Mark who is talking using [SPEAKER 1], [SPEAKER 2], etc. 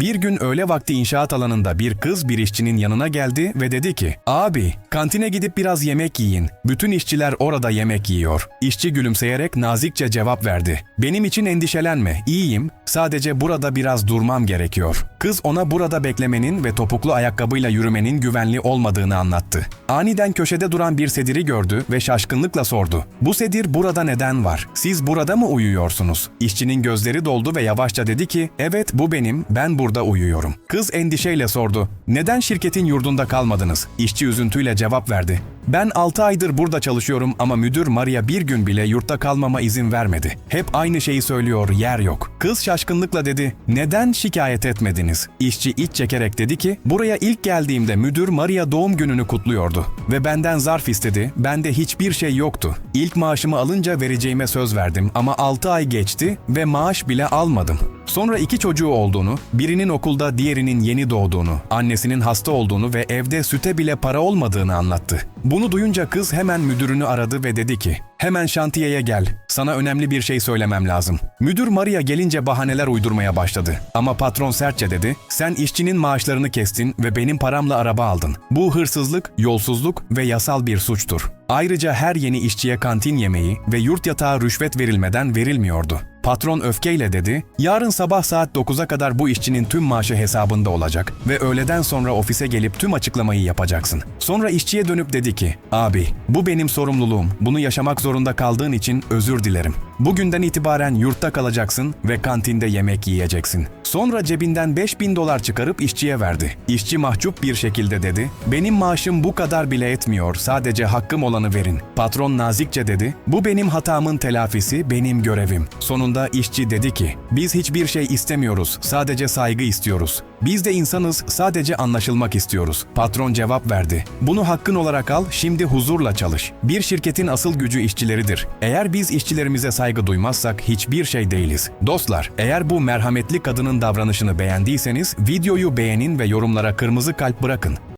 [SPEAKER 1] Bir gün öğle vakti inşaat alanında bir kız bir işçinin yanına geldi ve dedi ki Abi kantine gidip biraz yemek yiyin. Bütün işçiler orada yemek yiyor. İşçi gülümseyerek nazikçe cevap verdi. Benim için endişelenme iyiyim sadece burada biraz durmam gerekiyor. Kız ona burada beklemenin ve topuklu ayakkabıyla yürümenin güvenli olmadığını anlattı. Aniden köşede duran bir sediri gördü ve şaşkınlıkla sordu. Bu sedir burada neden var? Siz burada mı uyuyorsunuz? İşçinin gözleri doldu ve yavaşça dedi ki evet bu benim ben burada uyuyorum. Kız endişeyle sordu. Neden şirketin yurdunda kalmadınız? İşçi üzüntüyle cevap verdi. Ben 6 aydır burada çalışıyorum ama müdür Maria bir gün bile yurtta kalmama izin vermedi. Hep aynı şeyi söylüyor, yer yok. Kız şaşkınlıkla dedi, neden şikayet etmediniz? İşçi iç çekerek dedi ki, buraya ilk geldiğimde müdür Maria doğum gününü kutluyordu. Ve benden zarf istedi, bende hiçbir şey yoktu. İlk maaşımı alınca vereceğime söz verdim ama 6 ay geçti ve maaş bile almadım. Sonra iki çocuğu olduğunu, birinin okulda diğerinin yeni doğduğunu, annesinin hasta olduğunu ve evde süte bile para olmadığını anlattı. Bunu duyunca kız hemen müdürünü aradı ve dedi ki, hemen şantiyeye gel, sana önemli bir şey söylemem lazım. Müdür Maria gelince bahaneler uydurmaya başladı. Ama patron sertçe dedi, sen işçinin maaşlarını kestin ve benim paramla araba aldın. Bu hırsızlık, yolsuzluk ve yasal bir suçtur. Ayrıca her yeni işçiye kantin yemeği ve yurt yatağı rüşvet verilmeden verilmiyordu. Patron öfkeyle dedi, yarın sabah saat 9'a kadar bu işçinin tüm maaşı hesabında olacak ve öğleden sonra ofise gelip tüm açıklamayı yapacaksın. Sonra işçiye dönüp dedi ki, abi bu benim sorumluluğum, bunu yaşamak zorunda kaldığın için özür dilerim. Bugünden itibaren yurtta kalacaksın ve kantinde yemek yiyeceksin. Sonra cebinden 5000 dolar çıkarıp işçiye verdi. İşçi mahcup bir şekilde dedi, benim maaşım bu kadar bile etmiyor, sadece hakkım olanı verin. Patron nazikçe dedi, bu benim hatamın telafisi, benim görevim. Sonunda işçi dedi ki, biz hiçbir şey istemiyoruz, sadece saygı istiyoruz. Biz de insanız, sadece anlaşılmak istiyoruz. Patron cevap verdi. Bunu hakkın olarak al, şimdi huzurla çalış. Bir şirketin asıl gücü işçileridir. Eğer biz işçilerimize saygı duymazsak hiçbir şey değiliz. Dostlar, eğer bu merhametli kadının davranışını beğendiyseniz videoyu beğenin ve yorumlara kırmızı kalp bırakın.